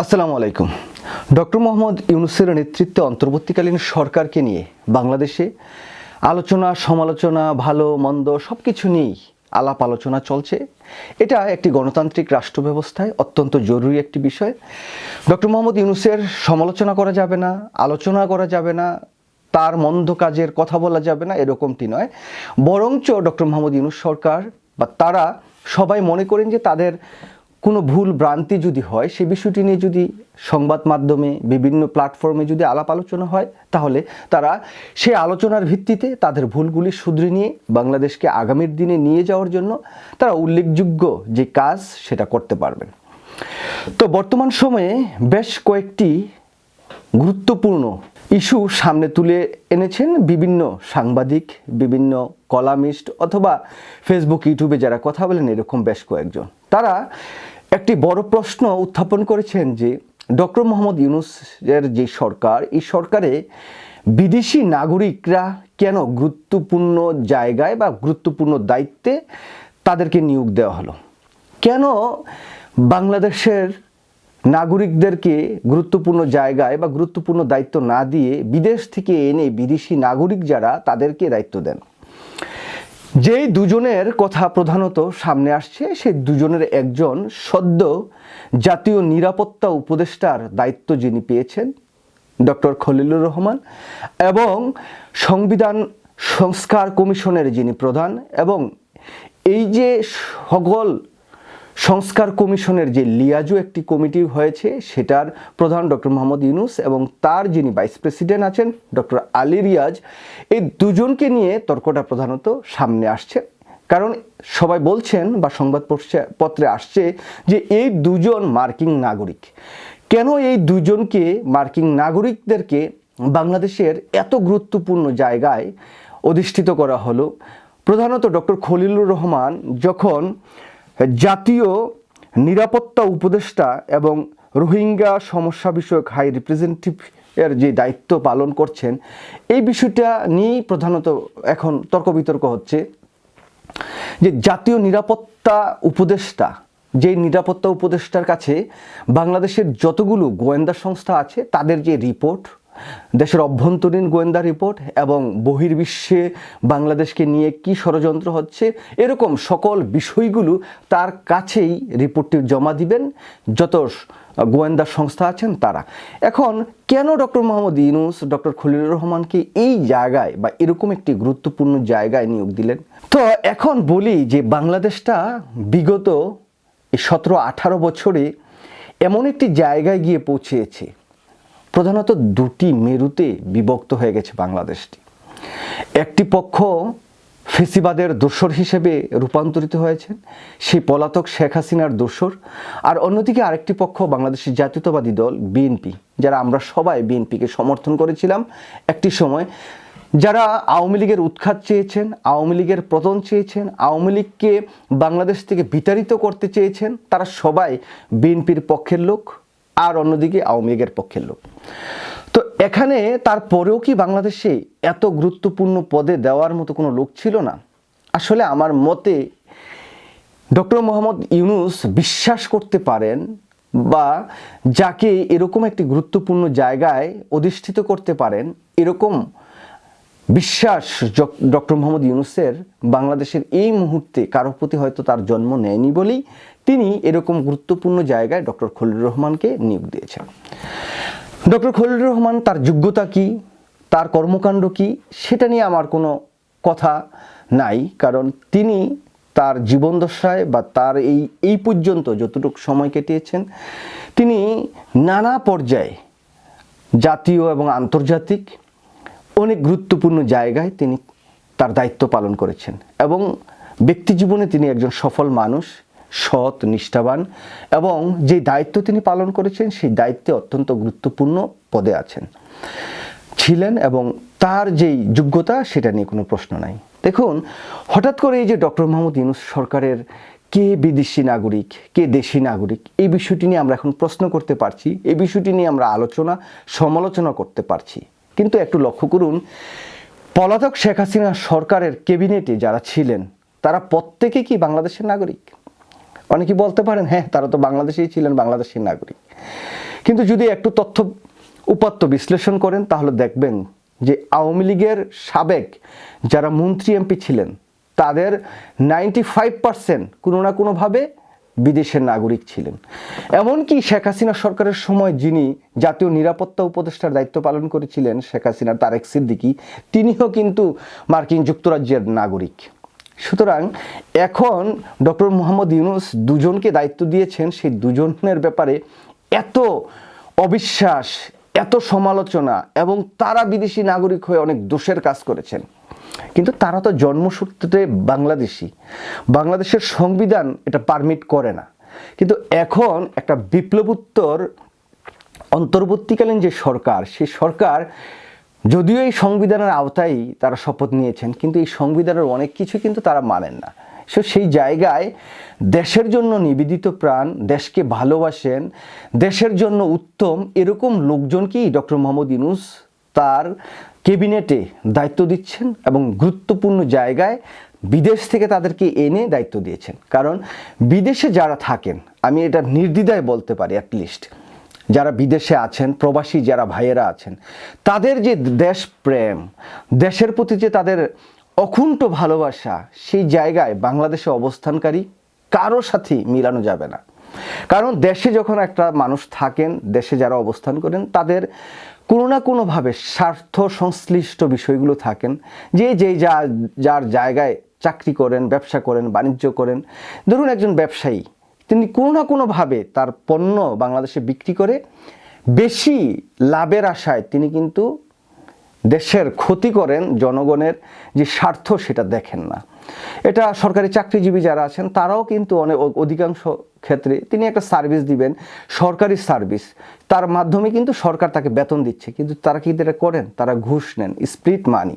আসসালামু আলাইকুম। ডক্টর মোহাম্মদ ইউনুসের নেতৃত্বে অন্তর্বর্তীকালীন সরকারকে নিয়ে বাংলাদেশে আলোচনা, সমালোচনা, ভালো, মন্দ সব কিছু নিয়েই আলাপ আলোচনা চলছে। এটা একটি গণতান্ত্রিক রাষ্ট্র ব্যবস্থায় অত্যন্ত জরুরি একটি বিষয়। ডক্টর মোহাম্মদ ইউনুসের সমালোচনা করা যাবে না, আলোচনা করা যাবে না, তার মন্দ কাজের কথা বলা যাবে না, এরকমটি নয়। বরঞ্চ ডক্টর মোহাম্মদ ইউনুস সরকার বা তারা সবাই মনে করেন যে তাদের কোনো ভুল ভ্রান্তি যদি হয়, সে বিষয়টি নিয়ে যদি সংবাদ মাধ্যমে, বিভিন্ন প্ল্যাটফর্মে যদি আলাপ আলোচনা হয়, তাহলে তারা সেই আলোচনার ভিত্তিতে তাদের ভুলগুলি শুধরে নিয়ে, বাংলাদেশকে আগামীর দিনে নিয়ে যাওয়ার জন্য তারা উল্লেখযোগ্য যে কাজ সেটা করতে পারবেন। তো বর্তমান সময়ে বেশ কয়েকটি গুরুত্বপূর্ণ ইস্যু সামনে তুলে এনেছেন বিভিন্ন সাংবাদিক, বিভিন্ন কলামিস্ট অথবা ফেসবুক ইউটিউবে যারা কথা বলেন, এরকম বেশ কয়েকজন। তারা একটি বড় প্রশ্ন উত্থাপন করেছেন যে ডক্টর মোহাম্মদ ইউনুসের যে সরকার, এই সরকারে বিদেশি নাগরিকরা কেন গুরুত্বপূর্ণ জায়গায় বা গুরুত্বপূর্ণ দায়িত্বে তাদেরকে নিয়োগ দেওয়া হলো? কেন বাংলাদেশের নাগরিকদেরকে গুরুত্বপূর্ণ জায়গায় বা গুরুত্বপূর্ণ দায়িত্ব না দিয়ে বিদেশ থেকে এনে বিদেশি নাগরিক যারা তাদেরকে দায়িত্ব দেন? যেই দুজনের কথা প্রধানত সামনে আসছে, সেই দুজনের একজন সদ্য জাতীয় নিরাপত্তা উপদেষ্টার দায়িত্ব যিনি পেয়েছেন, ডক্টর খলিলুর রহমান, এবং সংবিধান সংস্কার কমিশনের যিনি প্রধান, এবং এই যে সকল সংস্কার কমিশনের যে লিয়াজু একটি কমিটি হয়েছে, সেটার প্রধান ডক্টর মোহাম্মদ ইউনুস এবং তার যিনি ভাইস প্রেসিডেন্ট আছেন ডক্টর আলী রিয়াজ, এই দুজনকে নিয়ে তর্কটা প্রধানত সামনে আসছে। কারণ সবাই বলছেন বা সংবাদ পত্রে আসছে যে এই দুজন মার্কিন নাগরিক। কেন এই দুজনকে মার্কিন নাগরিকদেরকে বাংলাদেশের এত গুরুত্বপূর্ণ জায়গায় অধিষ্ঠিত করা হলো? প্রধানত ডক্টর খলিলুর রহমান যখন জাতীয় নিরাপত্তা উপদেষ্টা এবং রোহিঙ্গা সমস্যা বিষয়ক হাই রিপ্রেজেন্টেটিভ এর যে দায়িত্ব পালন করছেন, এই বিষয়টা নিয়েই প্রধানত এখন তর্ক বিতর্ক হচ্ছে যে জাতীয় নিরাপত্তা উপদেষ্টা, যেই নিরাপত্তা উপদেষ্টার কাছে বাংলাদেশের যতগুলো গোয়েন্দা সংস্থা আছে, তাদের যে রিপোর্ট দেশের অভ্যন্তরীণ গোয়েন্দা রিপোর্ট এবং বহির্বিশ্বে বাংলাদেশকে নিয়ে কি ষড়যন্ত্র হচ্ছে, এরকম সকল বিষয়গুলো তার কাছেই রিপোর্টটি জমা দিবেন যত গোয়েন্দা সংস্থা আছেন তারা। এখন কেন ডক্টর মোহাম্মদ ইউনুস, ডক্টর খলিলুর রহমানকে এই জায়গায় বা এরকম একটি গুরুত্বপূর্ণ জায়গায় নিয়োগ দিলেন? তো এখন বলি যে বাংলাদেশটা বিগত সতেরো আঠারো বছরে এমন একটি জায়গায় গিয়ে পৌঁছেছে। প্রধানত দুটি মেরুতে বিভক্ত হয়ে গেছে বাংলাদেশটি। একটি পক্ষ ফেসিবাদের দোসর হিসেবে রূপান্তরিত হয়েছেন সেই পলাতক শেখ হাসিনার দোসর, আর অন্যদিকে আরেকটি পক্ষ বাংলাদেশের জাতীয়তাবাদী দল বিএনপি, যারা আমরা সবাই বিএনপিকে সমর্থন করেছিলাম একটি সময়, যারা আওয়ামী লীগের উৎখাত চেয়েছেন, আওয়ামী লীগের পতন চেয়েছেন, আওয়ামী লীগকে বাংলাদেশ থেকে বিতাড়িত করতে চেয়েছেন, তারা সবাই বিএনপির পক্ষের লোক। আর অন্যদিকে আওয়ামী লীগের পক্ষের লোক। তো এখানে তারপরেও কি বাংলাদেশে এত গুরুত্বপূর্ণ পদে দেওয়ার মতো কোনো লোক ছিল না? আসলে আমার মতে ডক্টর মোহাম্মদ ইউনুস বিশ্বাস করতে পারেন বা যাকে এরকম একটি গুরুত্বপূর্ণ জায়গায় অধিষ্ঠিত করতে পারেন, এরকম বিশ্বাস ডক্টর মোহাম্মদ ইউনুসের বাংলাদেশের এই মুহূর্তে কারও প্রতি হয়তো তার জন্ম নেয়নি বলেই তিনি এরকম গুরুত্বপূর্ণ জায়গায় ডক্টর খলিলুর রহমানকে নিয়োগ দিয়েছেন। ডক্টর খলিলুর রহমান তার যোগ্যতা কি? তার কর্মকাণ্ড কি? সেটা নিয়ে আমার কোনো কথা নাই, কারণ তিনি তার জীবনদশায় বা তার এই এই পর্যন্ত যতটুকু সময় কেটিয়েছেন তিনি নানা পর্যায়ে জাতীয় এবং আন্তর্জাতিক অনেক গুরুত্বপূর্ণ জায়গায় তিনি তার দায়িত্ব পালন করেছেন এবং ব্যক্তি জীবনে তিনি একজন সফল মানুষ। সৎ, নিষ্ঠাবান এবং যে দায়িত্ব তিনি পালন করেছেন, সেই দায়িত্বে অত্যন্ত গুরুত্বপূর্ণ পদে আছেন। ছিলেন এবং তার যেই যোগ্যতা, সেটা নিয়ে কোনো প্রশ্ন নাই। দেখুন, হঠাৎ করে এই যে ডক্টর মোহাম্মদ ইউনুস সরকারের কে বিদেশি নাগরিক, কে দেশি নাগরিক, এই বিষয়টি নিয়ে আমরা এখন প্রশ্ন করতে পারছি, এই বিষয়টি নিয়ে আমরা আলোচনা, সমালোচনা করতে পারছি। কিন্তু একটু লক্ষ্য করুন, পলাতক শেখ হাসিনা সরকারের ক্যাবিনেটে যারা ছিলেন, তারা প্রত্যেকে কি বাংলাদেশের নাগরিক? অনেকে বলতে পারেন হ্যাঁ তারা তো বাংলাদেশেই ছিলেন, বাংলাদেশের নাগরিক। কিন্তু যদি একটু তথ্য উপাত্ত বিশ্লেষণ করেন, তাহলে দেখবেন যে আওয়ামী লীগের সাবেক যারা মন্ত্রী এমপি ছিলেন, তাদের নাইনটি ফাইভ পার্সেন্ট কোনো না কোনোভাবে বিদেশের নাগরিক ছিলেন। এমনকি শেখ হাসিনা সরকারের সময় যিনি জাতীয় নিরাপত্তা উপদেষ্টার দায়িত্ব পালন করেছিলেন, শেখ হাসিনার তারেক সিদ্দিকি, তিনিও কিন্তু মার্কিন যুক্তরাজ্যের নাগরিক। সুতরাং এখন ডক্টর মোহাম্মদ ইউনুস দুজনকে দায়িত্ব দিয়েছেন, সেই দুজনের ব্যাপারে এত অবিশ্বাস, এত সমালোচনা এবং তারা বিদেশি নাগরিক হয়ে অনেক দোষের কাজ করেছেন। কিন্তু তারা তো জন্মসূত্রে বাংলাদেশি। বাংলাদেশের সংবিধান এটা পারমিট করে না। কিন্তু এখন একটা বিপ্লবোত্তর অন্তর্বর্তীকালীন যে সরকার, সেই সরকার যদিও এই সংবিধানের আওতায় তারা শপথ নিয়েছেন, কিন্তু এই সংবিধানের অনেক কিছু কিন্তু তারা মানেন না। সো সেই জায়গায় দেশের জন্য নিবেদিত প্রাণ, দেশকে ভালোবাসেন, দেশের জন্য উত্তম এরকম লোকজনকেই ডক্টর মোহাম্মদ ইনুস তার ক্যাবিনেটে দায়িত্ব দিচ্ছেন এবং গুরুত্বপূর্ণ জায়গায় বিদেশ থেকে তাদেরকে এনে দায়িত্ব দিয়েছেন। কারণ বিদেশে যারা থাকেন, আমি এটা নির্দ্বিধায় বলতে পারি অ্যাটলিস্ট যারা বিদেশে আছেন, প্রবাসী যারা ভাইয়েরা আছেন, তাদের যে দেশপ্রেম, দেশের প্রতি যে তাদের অকুণ্ঠ ভালোবাসা, সেই জায়গায় বাংলাদেশে অবস্থানকারী কারও সাথেই মিলানো যাবে না। কারণ দেশে যখন একটা মানুষ থাকেন, দেশে যারা অবস্থান করেন, তাদের কোনো না কোনোভাবে স্বার্থ সংশ্লিষ্ট বিষয়গুলো থাকেন, যে যেই যা, যার জায়গায় চাকরি করেন, ব্যবসা করেন, বাণিজ্য করেন। ধরুন একজন ব্যবসায়ী তিনি কোনো না কোনোভাবে তার পণ্য বাংলাদেশে বিক্রি করে বেশি লাভের আশায় তিনি কিন্তু দেশের ক্ষতি করেন, জনগণের যে স্বার্থ সেটা দেখেন না। এটা সরকারি চাকরিজীবী যারা আছেন, তারাও কিন্তু অনেক অধিকাংশ ক্ষেত্রে তিনি একটা সার্ভিস দিবেন, সরকারি সার্ভিস। তার মাধ্যমে কিন্তু সরকার তাকে বেতন দিচ্ছে, কিন্তু তারা কি এটা করেন? তারা ঘুষ নেন স্প্রিট মানি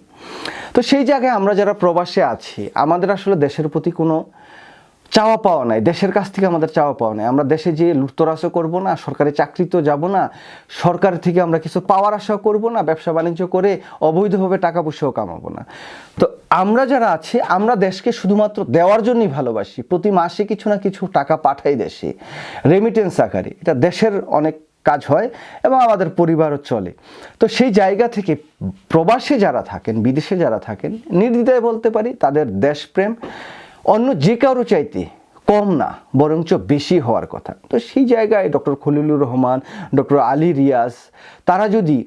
তো সেই জায়গায় আমরা যারা প্রবাসে আছি, আমাদের আসলে দেশের প্রতি কোনো চাওয়া পাওয়া নাই, দেশের কাছ থেকে আমাদের চাওয়া পাওয়া নাই। আমরা দেশে যে লুটতরাজও করব না, সরকারি চাকরিতেও যাব না, সরকার থেকে আমরা কিছু পাওয়ার আশাও করব না, ব্যবসা বাণিজ্য করে অবৈধভাবে টাকা পয়সাও কামাবো না। তো আমরা যারা আছি, আমরা দেশকে শুধুমাত্র দেওয়ার জন্যই ভালোবাসি। প্রতি মাসে কিছু না কিছু টাকা পাঠাই দেশে। রেমিটেন্স আকারে। এটা দেশের অনেক কাজ হয় এবং আমাদের পরিবারও চলে। তো সেই জায়গা থেকে প্রবাসে যারা থাকেন, বিদেশে যারা থাকেন, নির্দ্বিধায় বলতে পারি তাদের দেশপ্রেম অন্য যে কারও চাইতে কম না, বরঞ্চ বেশি হওয়ার কথা। তো সেই জায়গায় ডক্টর খলিলুর রহমান, ডক্টর আলী রিয়াজ, তারা যদি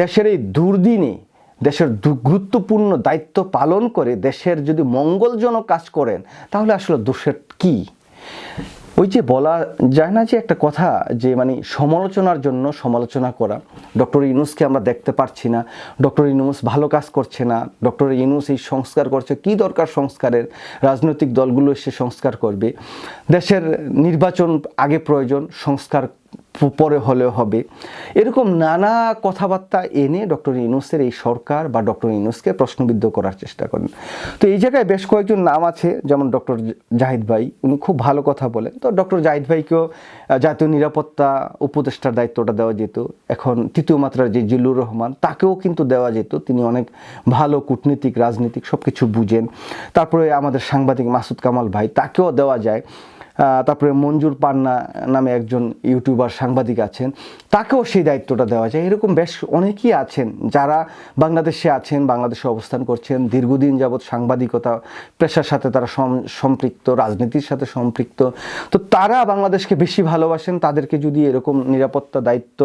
দেশের এই দুর্দিনে, দেশের গুরুত্বপূর্ণ দায়িত্ব পালন করে, দেশের যদি মঙ্গলজনক কাজ করেন, তাহলে আসলে দোষের কী? ওই যে বলা যায় না যে একটা কথা যে মানে সমালোচনার জন্য সমালোচনা করা। ডক্টর ইনুসকে আমরা দেখতে পারছি না, ডক্টর ইনুস ভালো কাজ করছে না, ডক্টর ইনুস এই সংস্কার করছে, কি দরকার সংস্কারের? রাজনৈতিক দলগুলো এসে সংস্কার করবে। দেশের নির্বাচন আগে প্রয়োজন, সংস্কার পরে হলেও হবে। এরকম নানা কথাবার্তা এনে ডক্টর ইউনুসের এই সরকার বা ডক্টর ইউনুসকে প্রশ্নবিদ্ধ করার চেষ্টা করেন। তো এই জায়গায় বেশ কয়েকজন নাম আছে, যেমন ডক্টর জাহিদ ভাই, উনি খুব ভালো কথা বলেন। তো ডক্টর জাহিদ ভাইকেও জাতীয় নিরাপত্তা উপদেষ্টার দায়িত্বটা দেওয়া যেত। এখন তৃতীয় মাত্রার যে জিল্লুর রহমান, তাকেও কিন্তু দেওয়া যেত। তিনি অনেক ভালো কূটনীতিক, রাজনীতিক সব কিছু বুঝেন। তারপরে আমাদের সাংবাদিক মাসুদ কামাল ভাই, তাকেও দেওয়া যায়। তারপরে মঞ্জুর পান্না নামে একজন ইউটিউবার সাংবাদিক আছেন, তাকেও সেই দায়িত্বটা দেওয়া যায়। এরকম বেশ অনেকেই আছেন যারা বাংলাদেশে আছেন, বাংলাদেশে অবস্থান করছেন। দীর্ঘদিন যাবৎ সাংবাদিকতা, পেশার সাথে তারা সম্পৃক্ত, রাজনীতির সাথে সম্পৃক্ত। তো তারা বাংলাদেশকে বেশি ভালোবাসেন, তাদেরকে যদি এরকম নিরাপত্তা দায়িত্ব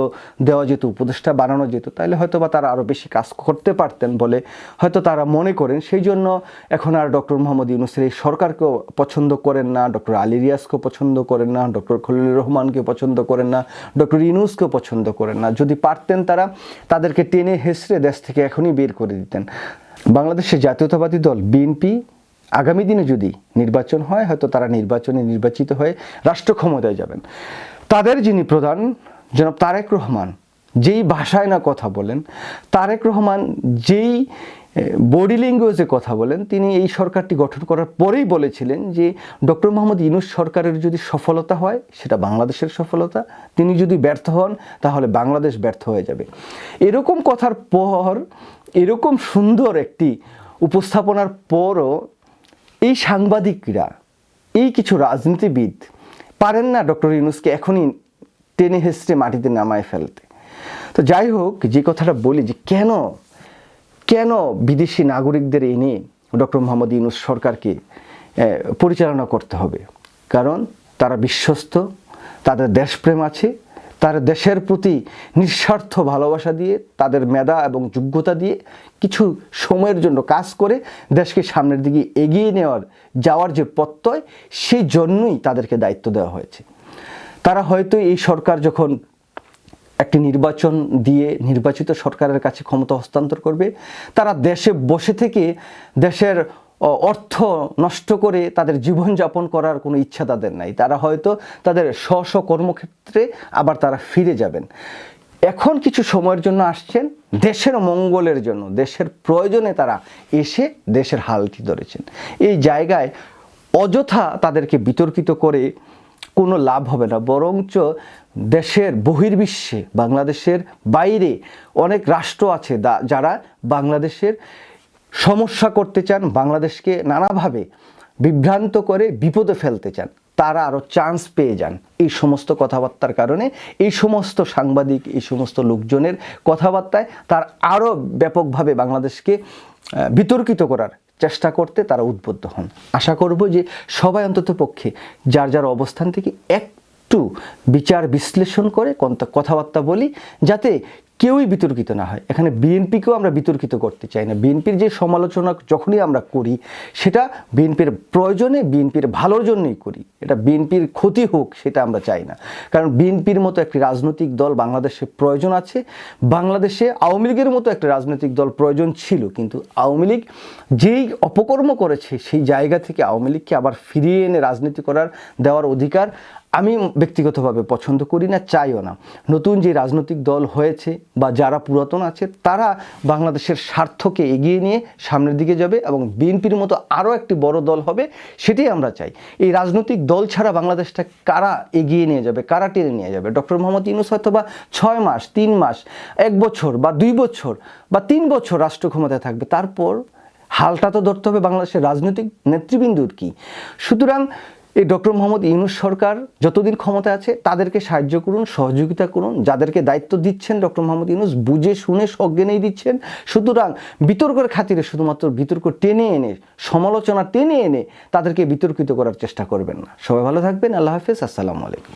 দেওয়া যেত, উপদেষ্টা বানানো যেত, তাহলে হয়তো বা তারা আরও বেশি কাজ করতে পারতেন বলে হয়তো তারা মনে করেন। সেই জন্য এখন আর ডক্টর মোহাম্মদ ইউনুসের এই সরকারকেও পছন্দ করেন না, ডক্টর আলী রিয়াজকেও পছন্দ করেন না, ডক্টর খলিলুর রহমানকে পছন্দ করেন না, ডক্টর ইউনুসকেও পছন্দ করেন না। যদি পারতেন তারা তাদেরকে টেনে হেসড়ে দেশ থেকে এখনই বের করে দিতেন। বাংলাদেশের জাতীয়তাবাদী দল, বিএনপি, আগামী দিনে যদি নির্বাচন হয়, হয়তো তারা নির্বাচনে নির্বাচিত হয়ে রাষ্ট্র ক্ষমতায় যাবেন। তাদের যিনি প্রধান, জনাব তারেক রহমান, যেই ভাষায় না কথা বলেন, তারেক রহমান যেই বডি ল্যাঙ্গুয়েজে কথা বলেন, তিনি এই সরকারটি গঠন করার পরেই বলেছিলেন যে ডক্টর মোহাম্মদ ইউনুস সরকারের যদি সফলতা হয়, সেটা বাংলাদেশের সফলতা। তিনি যদি ব্যর্থ হন, তাহলে বাংলাদেশ ব্যর্থ হয়ে যাবে। এরকম কথার পর, এরকম সুন্দর একটি উপস্থাপনার পরও এই সাংবাদিকরা, এই কিছু রাজনীতিবিদ পারেন না ডক্টর ইউনুসকে এখনই টেনে হেসড়ে মাটিতে নামায় ফেলতে। তো যাই হোক, যে কথাটা বলি যে কেন কেন বিদেশি নাগরিকদের এনে ডক্টর মোহাম্মদ ইউনুস সরকারকে পরিচালনা করতে হবে? কারণ তারা বিশ্বস্ত, তাদের দেশপ্রেম আছে, তার দেশের প্রতি নিঃস্বার্থ ভালোবাসা দিয়ে, তাদের মেধা এবং যোগ্যতা দিয়ে কিছু সময়ের জন্য কাজ করে দেশকে সামনের দিকে এগিয়ে নেওয়ার, যাওয়ার যে প্রত্যয়, সেই জন্যই তাদেরকে দায়িত্ব দেওয়া হয়েছে। তারা হয়তো এই সরকার যখন একটি নির্বাচন দিয়ে নির্বাচিত সরকারের কাছে ক্ষমতা হস্তান্তর করবে। তারা দেশে বসে থেকে দেশের অর্থ নষ্ট করে তাদের জীবনযাপন করার কোনো ইচ্ছা তাদের নাই। তারা হয়তো তাদের স্ব স্ব কর্মক্ষেত্রে আবার তারা ফিরে যাবেন। এখন কিছু সময়ের জন্য আসছেন, দেশের মঙ্গলের জন্য, দেশের প্রয়োজনে তারা এসে দেশের হালটি ধরেছেন। এই জায়গায় অযথা তাদেরকে বিতর্কিত করে কোনো লাভ হবে না। বরঞ্চ দেশের বহির্বিশ্বে, বাংলাদেশের বাইরে অনেক রাষ্ট্র আছে যারা বাংলাদেশের সমস্যা করতে চান, বাংলাদেশকে নানাভাবে বিভ্রান্ত করে বিপদে ফেলতে চান, তারা আরও চান্স পেয়ে যান এই সমস্ত কথাবার্তার কারণে। এই সমস্ত সাংবাদিক, এই সমস্ত লোকজনের কথাবার্তায় তার আরও ব্যাপকভাবে বাংলাদেশকে বিতর্কিত করার চেষ্টা করতে তারা উদ্বুদ্ধ হন। আশা করব যে সবাই অন্তত পক্ষে যার যার অবস্থান থেকে একটু বিচার বিশ্লেষণ করে কথাবার্তা বলি, যাতে কেউই বিতর্কিত না হয়। এখানে বিএনপিকেও আমরা বিতর্কিত করতে চাই না। বিএনপির যে সমালোচনা যখনই আমরা করি, সেটা বিএনপির প্রয়োজনে বিএনপির ভালোর জন্যই করি। এটা বিএনপির ক্ষতি হোক, সেটা আমরা চাই না। কারণ বিএনপির মতো একটি রাজনৈতিক দল বাংলাদেশে প্রয়োজন আছে। বাংলাদেশে আওয়ামী লীগের মতো একটা রাজনৈতিক দল প্রয়োজন ছিল, কিন্তু আওয়ামী লীগ যেই অপকর্ম করেছে, সেই জায়গা থেকে আওয়ামী লীগকে আবার ফিরিয়ে এনে রাজনীতি করার দেওয়ার অধিকার আমি ব্যক্তিগতভাবে পছন্দ করি না, চাইও না। নতুন যে রাজনৈতিক দল হয়েছে বা যারা পুরাতন আছে, তারা বাংলাদেশের স্বার্থকে এগিয়ে নিয়ে সামনের দিকে যাবে এবং বিএনপির মতো আরও একটি বড় দল হবে, সেটাই আমরা চাই। এই রাজনৈতিক দল ছাড়া বাংলাদেশটা কারা এগিয়ে নিয়ে যাবে, কারা টেনে নিয়ে যাবে? ডক্টর মোহাম্মদ ইউনুস হয়তো বা ছয় মাস, তিন মাস, এক বছর বা দুই বছর বা তিন বছর রাষ্ট্র ক্ষমতায় থাকবে, তারপর হালটা তো ধরতে হবে বাংলাদেশের রাজনৈতিক নেতৃবৃন্দুর কি? সুতরাং এই ডক্টর মোহাম্মদ ইউনুস সরকার যতদিন ক্ষমতা আছে, তাদেরকে সাহায্য করুন, সহযোগিতা করুন, যাদেরকে দায়িত্ব দিচ্ছেন ডক্টর মোহাম্মদ ইউনুস, বুঝে শুনে সজ্ঞানেই দিচ্ছেন। সুতরাং বিতর্কের খাতিরে শুধুমাত্র বিতর্ক টেনে এনে, সমালোচনা টেনে এনে তাদেরকে বিতর্কিত করার চেষ্টা করবেন না। সবাই ভালো থাকবেন, আল্লাহ হাফেজ, আসসালামু আলাইকুম।